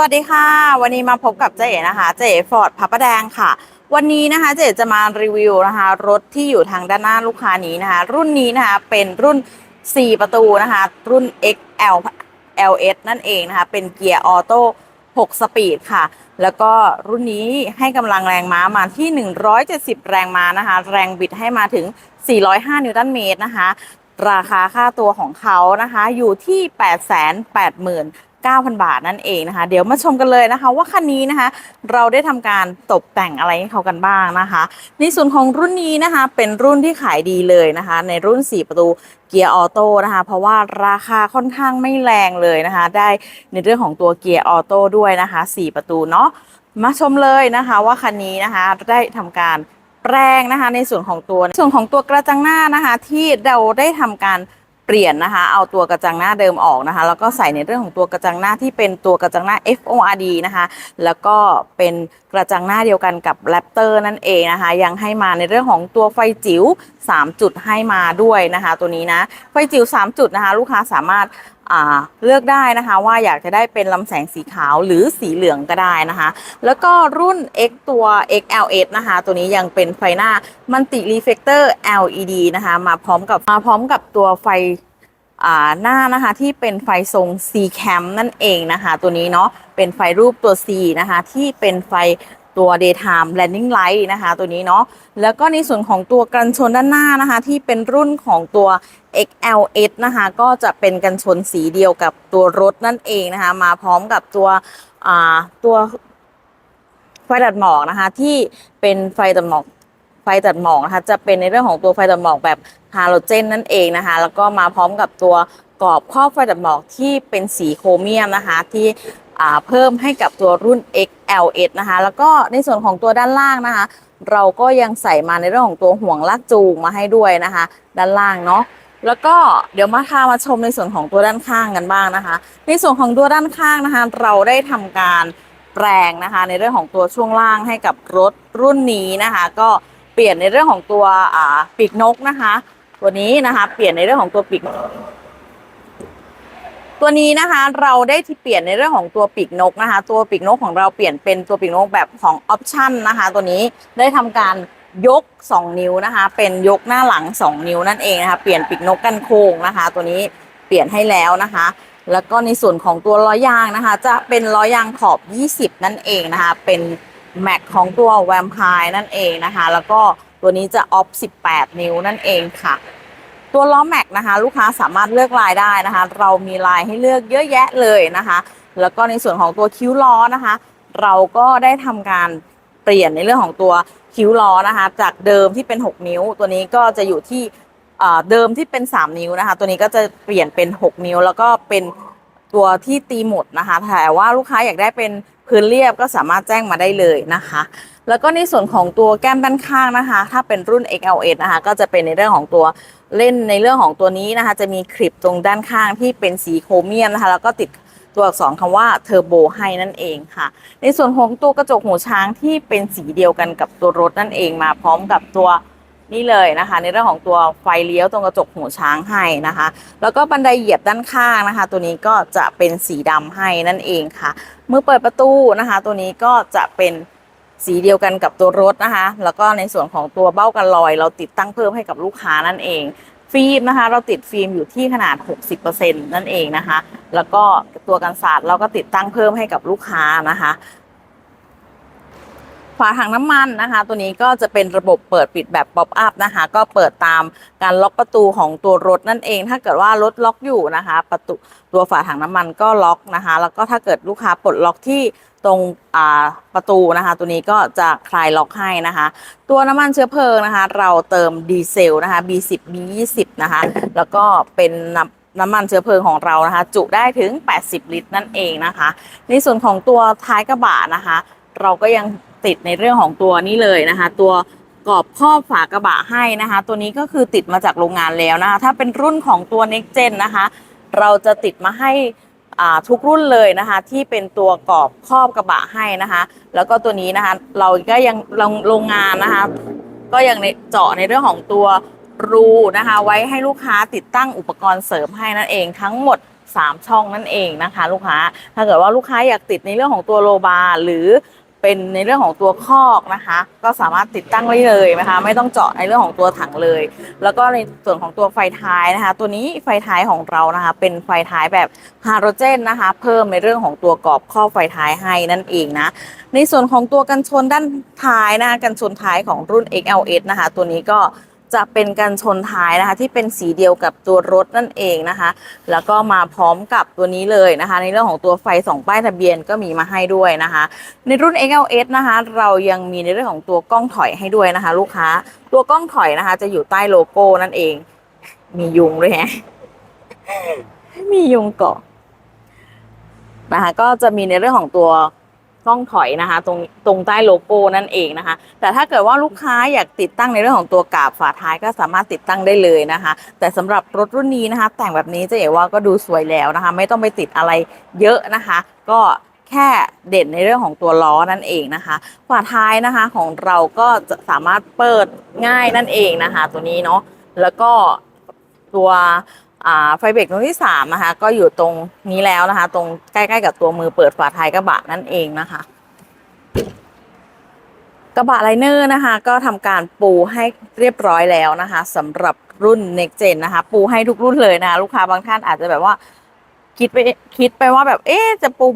วัสดีค่ะ วันนี้มาพบกับเจ๊นะคะเจ๊ฟอร์ดพับประแดงค่ะ วันนี้นะคะเจ๊จะมารีวิวนะคะ รถที่อยู่ทางด้านหน้าลูกค้านี้นะคะ รุ่นนี้นะคะเป็นรุ่น 4 ประตูนะคะ รุ่น XL LS นั่นเองนะคะ เป็นเกียร์ออโต้6สปีดค่ะ แล้วก็รุ่นนี้ให้กำลังแรงม้ามาที่ 170 แรงม้านะคะ แรงบิดให้มาถึง 405 นิวตันเมตรนะคะ ราคาค่าตัวของเขานะคะ อยู่ที่ 9,000 บาทนั่นเองนะคะ เดี๋ยวมาชมกันเลยนะคะ ว่าคันนี้นะคะ เราได้ทำการตกแต่งอะไรให้เขากันบ้างนะคะ ในส่วนของรุ่นนี้นะคะ เป็นรุ่นที่ขายดีเลยนะคะ ในรุ่น 4 ประตูเกียร์ออโต้นะคะ เพราะว่าราคาค่อนข้างไม่แรงเลยนะคะ ได้ในเรื่องของตัวเกียร์ออโต้ด้วยนะคะ 4 ประตูเนาะมาชมเลยนะคะว่าคันนี้นะคะได้ทำการแปลงนะคะ ในส่วนของตัวส่วนของตัวกระจังหน้านะคะ ที่เราได้ทำการ เปลี่ยนนะคะ เอาตัวกระจังหน้าเดิมออกนะคะ แล้วก็ใส่ในเรื่องของตัวกระจังหน้าที่เป็นตัวกระจังหน้า FORD นะคะ แล้วก็เป็นกระจังหน้าเดียวกันกับแรปเตอร์นั่นเองนะคะ ยังให้มาในเรื่องของตัวไฟจิ๋ว3 จุดให้มาด้วยนะคะ ตัวนี้นะ ไฟจิ๋ว3 จุดนะคะ ลูกค้าสามารถ เลือกได้นะคะว่าอยากจะได้เป็นลำแสงสีขาวหรือสีเหลืองก็ได้นะคะ แล้วก็รุ่น X ตัว XLS นะคะ ตัวนี้ยังเป็นไฟหน้ามันติรีเฟกเตอร์ LED นะคะ มาพร้อมกับมาพร้อมกับตัวไฟอ่าหน้านะคะที่เป็นไฟทรง C cam นั่นเองนะคะ ตัวนี้เนาะเป็นไฟรูปตัว C นะคะที่เป็นไฟ ตัว daytime landing light นะคะตัวนี้เนาะแล้วก็ในส่วนของตัวกันชนด้านหน้านะคะ ที่เป็นรุ่นของตัว XLS นะคะ ก็จะเป็นกันชนสีเดียวกับตัวรถนั่นเองนะคะ มาพร้อมกับตัวอ่าตัวไฟตัดหมอกนะคะ ที่เป็นไฟตัดหมอกไฟตัดหมอกนะคะ จะเป็นในเรื่องของตัวไฟตัดหมอกแบบฮาโลเจนนั่นเองนะคะ แล้วก็มาพร้อมกับตัวกรอบครอบไฟตัดหมอกที่เป็นสีโครเมียมนะคะ ที่ เพิ่มให้กับตัวรุ่น XLS นะคะ แล้วก็ในส่วนของตัวด้านล่างนะคะ เราก็ยังใส่มาในเรื่องของตัวห่วงลากจูงมาให้ด้วยนะคะ ด้านล่างเนาะแล้วก็เดี๋ยวมาพามาชมในส่วนของตัวด้านข้างกันบ้างนะคะ ในส่วนของตัวด้านข้างนะคะ เราได้ทำการแปลงนะคะ ในเรื่องของตัวช่วงล่างให้กับรถรุ่นนี้นะคะ ก็เปลี่ยนในเรื่องของตัวปีกนกนะคะ ตัวนี้นะคะ เปลี่ยนในเรื่องของตัวปีก ตัวนี้นะคะเราได้ที่เปลี่ยนในเรื่องของตัวปีกนกนะคะ ตัวปีกนกของเราเปลี่ยนเป็นตัวปีกนกแบบของออปชั่นนะคะ ตัวนี้ได้ทำการยก 2 นิ้วนะคะ เป็นยกหน้าหลัง 2 นิ้วนั่นเองนะคะเปลี่ยนปีกนกกันโค้งนะคะ ตัวนี้เปลี่ยนให้แล้วนะคะ แล้วก็ในส่วนของตัวล้อยางนะคะ จะเป็นล้อยางขอบ 20 นั่นเองนะคะ เป็นแม็กของตัวแวมไพร์นั่นเองนะคะ แล้วก็ตัวนี้จะออฟ 18 นิ้วนั่นเองค่ะ ตัวล้อแม็กนะคะ ลูกค้าสามารถเลือกลายได้นะคะ เรามีลายให้เลือกเยอะแยะเลยนะคะ แล้วก็ในส่วนของตัวคิ้วล้อนะคะ เราก็ได้ทำการเปลี่ยนในเรื่องของตัวคิ้วล้อนะคะ จากเดิมที่เป็น 6 นิ้ว ตัวนี้ก็จะอยู่ที่เอ่อเดิมที่เป็น 3 นิ้วนะคะ ตัวนี้ก็จะเปลี่ยนเป็น 6 นิ้ว แล้วก็เป็นตัวที่ตีหมดนะคะแต่ว่าลูกค้าอยากได้เป็นพื้นเรียบก็สามารถแจ้งมาได้เลยนะคะ แล้วก็ในส่วนของตัวแก้มด้านข้างนะคะ ถ้าเป็นรุ่น XLS นะคะ ก็จะเป็นในเรื่องของตัว เล่นในเรื่องของตัวนี้นะคะ จะมีคลิปตรงด้านข้างที่เป็นสีโครเมียมนะคะ แล้วก็ติดตัวอักษรคำว่าเทอร์โบให้นั่นเองค่ะ ในส่วนของตัวกระจกหูช้างที่เป็นสีเดียวกันกับตัวรถนั่นเองมาพร้อมกับตัวนี่เลยนะคะ ในเรื่องของตัวไฟเลี้ยวตรงกระจกหูช้างให้นะคะ แล้วก็บันไดเหยียบด้านข้างนะคะ ตัวนี้ก็จะเป็นสีดำให้นั่นเองค่ะ เมื่อเปิดประตูนะคะ ตัวนี้ก็จะเป็น สีเดียวกันกับตัวรถนะคะ แล้วก็ในส่วนของตัวเบ้ากันลอย เราติดตั้งเพิ่มให้กับลูกค้านั่นเอง ฟิล์มนะคะ เราติดฟิล์มอยู่ที่ขนาด 60%นั่นเองนะคะ แล้วก็ตัวกันศาสตร์เราก็ติดตั้งเพิ่มให้กับลูกค้านะคะฝาถังน้ำมันนะคะ ตัวนี้ก็จะเป็นระบบเปิดปิดแบบป๊อปอัพนะคะ ก็เปิดตามการล็อกประตูของตัวรถนั่นเอง ถ้าเกิดว่ารถล็อกอยู่นะคะ ประตูตัวฝาถังน้ำมันก็ล็อกนะคะ แล้วก็ถ้าเกิดลูกค้าปลดล็อกที่ ตรงประตูนะคะ ตัวนี้ก็จะคลายล็อกให้นะคะ ตัวน้ำมันเชื้อเพลิงนะคะ เราเติมดีเซลนะคะ B10 B20 นะคะ แล้วก็เป็นน้ำน้ำมันเชื้อเพลิงของเรานะคะ จุได้ถึง 80 ลิตรนั่นเองนะคะ ในส่วนของตัวท้ายกระบะนะคะ เราก็ยังติดในเรื่องของตัวนี้เลยนะคะ ตัวกรอบครอบฝากระบะให้นะคะ ตัวนี้ก็คือติดมาจากโรงงานแล้วนะคะ ถ้าเป็นรุ่นของตัว Next Gen นะคะ เราจะติดมาให้ ทุกรุ่นเลยนะคะ ที่เป็นตัวกรอบครอบกระบะให้นะคะ แล้วก็ตัวนี้นะคะ เราก็ยังโรงงานนะคะ ก็ยังเจาะในเรื่องของตัวรูนะคะ ไว้ให้ลูกค้าติดตั้งอุปกรณ์เสริมให้นั่นเองทั้งหมด 3 ช่องนั่นเองนะคะ ลูกค้าถ้าเกิดว่าลูกค้าอยากติดในเรื่องของตัวโลบาร์หรือ เป็นในเรื่องของตัวคอกนะคะ ก็สามารถติดตั้งได้เลยนะคะ ไม่ต้องเจาะในเรื่องของตัวถังเลย แล้วก็ในส่วนของตัวไฟท้ายนะคะ ตัวนี้ไฟท้ายของเรานะคะ เป็นไฟท้ายแบบฮาโดรเจนนะคะ เพิ่มในเรื่องของตัวกรอบข้อบไฟท้ายให้นั่นเองนะ ในส่วนของตัวกันชนด้านท้ายนะคะกันชนท้ายของรุ่น XLS นะคะ ตัวนี้ก็ จะเป็นกันชนท้ายนะคะ ที่เป็นสีเดียวกับตัวรถนั่นเองนะคะ แล้วก็มาพร้อมกับตัวนี้เลยนะคะ ในเรื่องของตัวไฟสองป้ายทะเบียนก็มีมาให้ด้วยนะคะ ในรุ่น XLS นะคะ เรายังมีในเรื่องของตัวกล้องถอยให้ด้วยนะคะ ลูกค้าตัวกล้องถอยนะคะ จะอยู่ใต้โลโก้นั่นเอง มียุงด้วยแฮะมียุงเกาะนะคะก็จะมีในเรื่องของตัว กล้องถอยนะคะ ตรงตรงใต้โลโก้นั่นเองนะคะ แต่ถ้าเกิดว่าลูกค้าอยากติดตั้งในเรื่องของตัวกาบฝาท้ายก็สามารถติดตั้งได้เลยนะคะ แต่สำหรับรถรุ่นนี้นะคะ แต่งแบบนี้จะเห็นว่าก็ดูสวยแล้วนะคะ ไม่ต้องไปติดอะไรเยอะนะคะ ก็แค่เด่นในเรื่องของตัวล้อนั่นเองนะคะฝาท้ายนะคะของเราก็จะสามารถเปิดง่ายนั่นเองนะคะ ตัวนี้เนาะแล้วก็ตัว ไฟเบรกตรงที่3นะคะก็อยู่ตรงนี้แล้วนะคะ ตรงใกล้ๆกับตัวมือเปิดฝาท้ายกระบะนั่นเองนะคะ กระบะไลเนอร์นะคะ ก็ทำการปูให้เรียบร้อยแล้วนะคะสำหรับรุ่น Next Gen นะคะ ปูให้ทุกรุ่นเลยนะคะ ลูกค้าบางท่านอาจจะแบบว่าคิดไปคิดไปว่าแบบเอ๊จะปู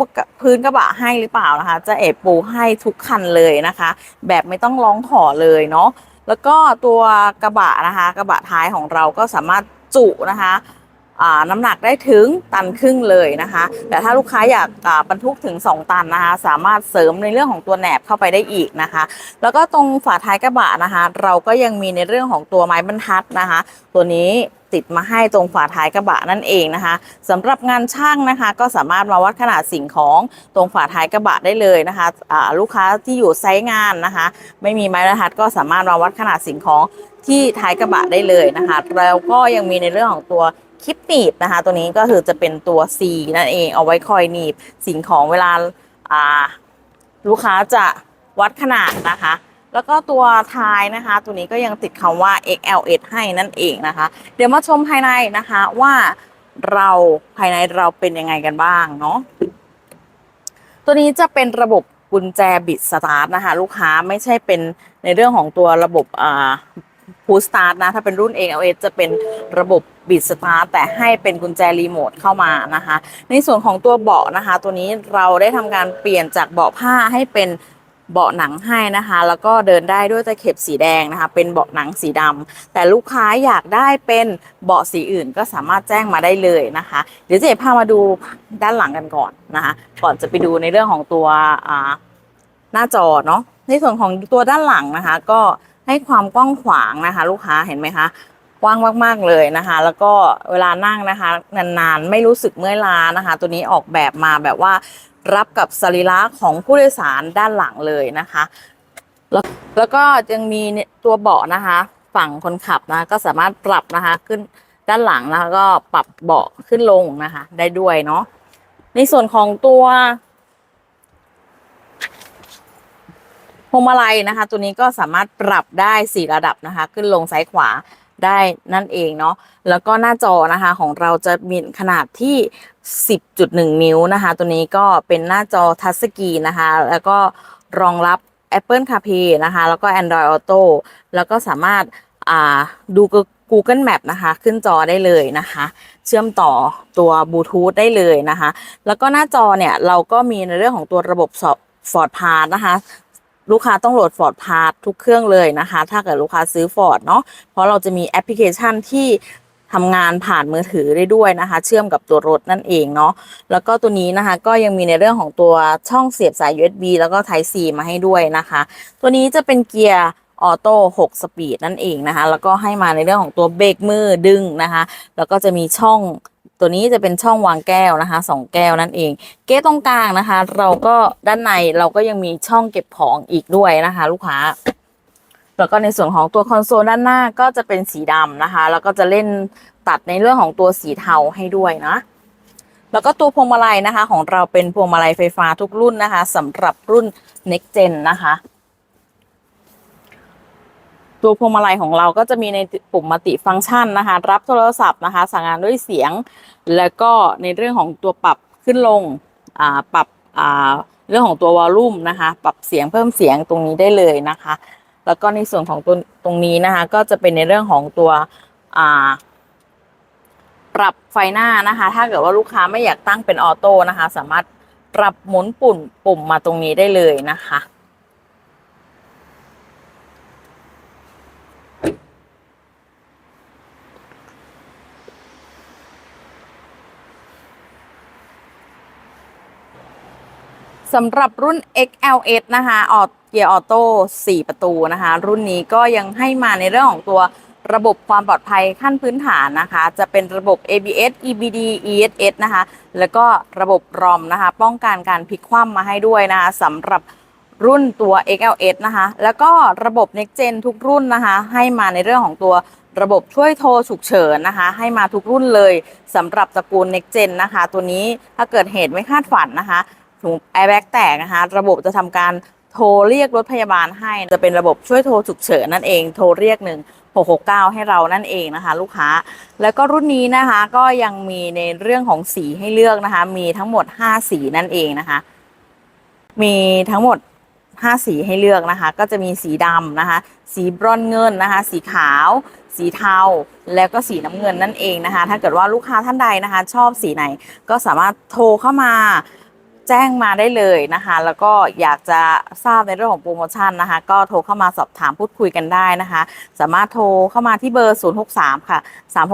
พื้นกระบะให้หรือเปล่านะคะ จะเอบปูให้ทุกคันเลยนะคะ แบบไม่ต้องร้องขอเลยเนาะแล้วก็ตัวกระบะนะคะ กระบะท้ายของเราก็สามารถจุนะคะ น้ำหนักได้ถึงตันครึ่งเลยนะคะ แต่ถ้าลูกค้าอยากบรรทุกถึง 2 ตันนะคะ สามารถเสริมในเรื่องของตัวแหนบเข้าไปได้อีกนะคะ แล้วก็ตรงฝาท้ายกระบะนะคะ เราก็ยังมีในเรื่องของตัวไม้บรรทัดนะคะ ตัวนี้ติดมาให้ตรงฝาท้ายกระบะนั่นเองนะคะสำหรับงานช่างนะคะ ก็สามารถมาวัดขนาดสิ่งของตรงฝาท้ายกระบะได้เลยนะคะลูกค้าที่อยู่ไซต์งานนะคะ ไม่มีไม้บรรทัดก็สามารถมาวัดขนาดสิ่งของที่ท้ายกระบะได้เลยนะคะ แล้วก็ยังมีในเรื่องของตัว คลิปหนีบนะคะ ตัวนี้ก็คือจะเป็นตัว C นั่นเองเอาไว้คอยหนีบสิ่งของเวลาอ่าลูกค้าจะวัดขนาดนะคะ แล้วก็ตัวท้ายนะคะ ตัวนี้ก็ยังติดคำว่า XLS ให้นั่นเองนะคะ เดี๋ยวมาชมภายในนะคะว่าเราภายในเราเป็นยังไงกันบ้างเนาะตัวนี้จะเป็นระบบกุญแจบิดสตาร์ทนะคะ ลูกค้าไม่ใช่เป็นในเรื่องของตัวระบบอ่า พูสตาร์ทนะ ถ้าเป็นรุ่น XLS จะเป็นระบบบิดสตาร์ทแต่ให้เป็นกุญแจรีโมทเข้ามานะคะ ในส่วนของตัวเบาะนะคะ ตัวนี้เราได้ทำการเปลี่ยนจากเบาะผ้าให้เป็นเบาะหนังให้นะคะ แล้วก็เดินได้ด้วยตะเข็บสีแดงนะคะ เป็นเบาะหนังสีดำแต่ลูกค้าอยากได้เป็นเบาะสีอื่นก็สามารถแจ้งมาได้เลยนะคะ เดี๋ยวเจ๊พามาดูด้านหลังกันก่อนนะคะ ก่อนจะไปดูในเรื่องของตัวหน้าจอเนาะในส่วนของตัวด้านหลังนะคะ ก็ ให้ความกว้างขวางนะคะ ลูกค้าเห็นไหมคะกว้างมากๆเลยนะคะ แล้วก็เวลานั่งนะคะนานๆไม่รู้สึกเมื่อยล้านะคะ ตัวนี้ออกแบบมาแบบว่ารับกับสรีระของผู้โดยสารด้านหลังเลยนะคะแล้วแล้วก็ยังมีตัวเบาะนะคะ ฝั่งคนขับนะก็สามารถปรับนะคะขึ้นด้านหลังนะคะก็ปรับเบาะขึ้นลงนะคะ ได้ด้วยเนาะในส่วนของตัว พวงมาลัยนะคะ ตัวนี้ก็สามารถปรับได้สี่ระดับนะคะ ขึ้นลงซ้ายขวาได้นั่นเองเนาะแล้วก็หน้าจอนะคะของเราจะมีขนาดที่ 10.1 นิ้วนะคะ ตัวนี้ก็เป็นหน้าจอทัชสกรีนนะคะ แล้วก็รองรับ Apple CarPlay นะคะ แล้วก็ Android Auto แล้วก็สามารถดู Google Map นะคะ ขึ้นจอได้เลยนะคะ เชื่อมต่อตัวบลูทูธได้เลยนะคะ แล้วก็หน้าจอเนี่ย เราก็มีในเรื่องของตัวระบบสอบฟอร์ดพาร์นะคะ ลูกค้าต้องโหลด Ford p a s ทุกเครื่องเลยนะคะ ถ้าเกิดลูกค้าซื้อ Ford เนาะเพราะเราจะมีแอปพลิเคชันที่ทำงานผ่านมือถือได้ด้วยนะคะ เชื่อมกับตัวรถนั่นเองเนาะแล้วก็ตัวนี้นะคะก็ยังมีในเรื่องของตัวช่องเสียบสาย USB แล้วก็ Type C มาให้ด้วยนะคะ ตัวนี้จะเป็นเกียร์ออโต้6สปีดนั่นเองนะคะ แล้วก็ให้มาในเรื่องของตัวเบรกมือดึงนะคะ แล้วก็จะมีช่อง ตัวนี้จะเป็นช่องวางแก้วนะคะสองแก้วนั่นเอง เก้ตรงกลางนะคะ เราก็ด้านในเราก็ยังมีช่องเก็บของอีกด้วยนะคะ ลูกค้า แล้วก็ในส่วนของตัวคอนโซลด้านหน้าก็จะเป็นสีดำนะคะ แล้วก็จะเล่นตัดในเรื่องของตัวสีเทาให้ด้วยนะแล้วก็ตัวพวงมาลัยนะคะ ของเราเป็นพวงมาลัยไฟฟ้าทุกรุ่นนะคะสำหรับรุ่น next gen นะคะ ตัวพวงมาลัยของเราก็จะมีในปุ่มมัติฟังก์ชันนะคะ รับโทรศัพท์นะคะ สั่งงานด้วยเสียง แล้วก็ในเรื่องของตัวปรับขึ้นลงอ่าปรับอ่าเรื่องของตัววอลลุ่มนะคะ ปรับเสียงเพิ่มเสียงตรงนี้ได้เลยนะคะ แล้วก็ในส่วนของตัวตรงนี้นะคะ ก็จะเป็นในเรื่องของตัวอ่าปรับไฟหน้านะคะ ถ้าเกิดว่าลูกค้าไม่อยากตั้งเป็นออโต้นะคะ สามารถปรับหมุนปุ่มปุ่มมาตรงนี้ได้เลยนะคะ สำหรับรุ่น XLS นะคะออเกียร์ออโต้4ประตูนะคะ รุ่นนี้ก็ยังให้มาในเรื่องของตัวระบบความปลอดภัยขั้นพื้นฐานนะคะ จะเป็นระบบ ABS EBD ESS นะคะ แล้วก็ระบบ ROM นะคะ ป้องกันการพลิกคว่ำมาให้ด้วยนะคะสำหรับรุ่นตัว XLS นะคะ แล้วก็ระบบ Next Gen ทุกรุ่นนะคะ ให้มาในเรื่องของตัวระบบช่วยโทรฉุกเฉินนะคะ ให้มาทุกรุ่นเลยสำหรับตระกูล Next Gen นะคะ ตัวนี้ถ้าเกิดเหตุไม่คาดฝันนะคะ ถุงแอร์แบ็กแตกนะคะระบบจะทำการโทรเรียกรถพยาบาลให้จะเป็นระบบช่วยโทรฉุกเฉินนั่นเองโทรเรียกหนึ่ง669 ให้เรานั่นเองนะคะ ลูกค้า แล้วก็รุ่นนี้นะคะก็ยังมีในเรื่องของสีให้เลือกนะคะ มีทั้งหมด 5 สีนั่นเองนะคะ มีทั้งหมด 5 สีให้เลือกนะคะ ก็จะมีสีดำนะคะ สีบรอนซ์เงินนะคะ สีขาว สีเทา แล้วก็สีน้ำเงินนั่นเองนะคะ ถ้าเกิดว่าลูกค้าท่านใดนะคะ ชอบสีไหนก็สามารถโทรเข้ามา แจ้งมาได้เลยนะคะ แล้วก็อยากจะทราบในเรื่องของโปรโมชั่นนะคะ ก็โทรเข้ามาสอบถามพูดคุยกันได้นะคะ สามารถโทรเข้ามาที่เบอร์ 063 ค่ะ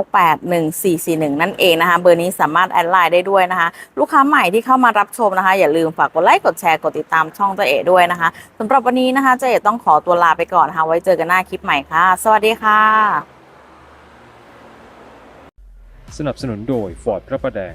368 1441 นั่นเองนะคะ เบอร์นี้สามารถแอดไลน์ได้ด้วยนะคะ ลูกค้าใหม่ที่เข้ามารับชมนะคะ อย่าลืมฝากกดไลค์กดแชร์กดติดตามช่องเจเอ๋ด้วยนะคะสำหรับวันนี้นะคะเจเอ๋ต้องขอตัวลาไปก่อนนะคะไว้เจอกันหน้าคลิปใหม่ค่ะ สวัสดีค่ะสนับสนุนโดย Ford พระประแดง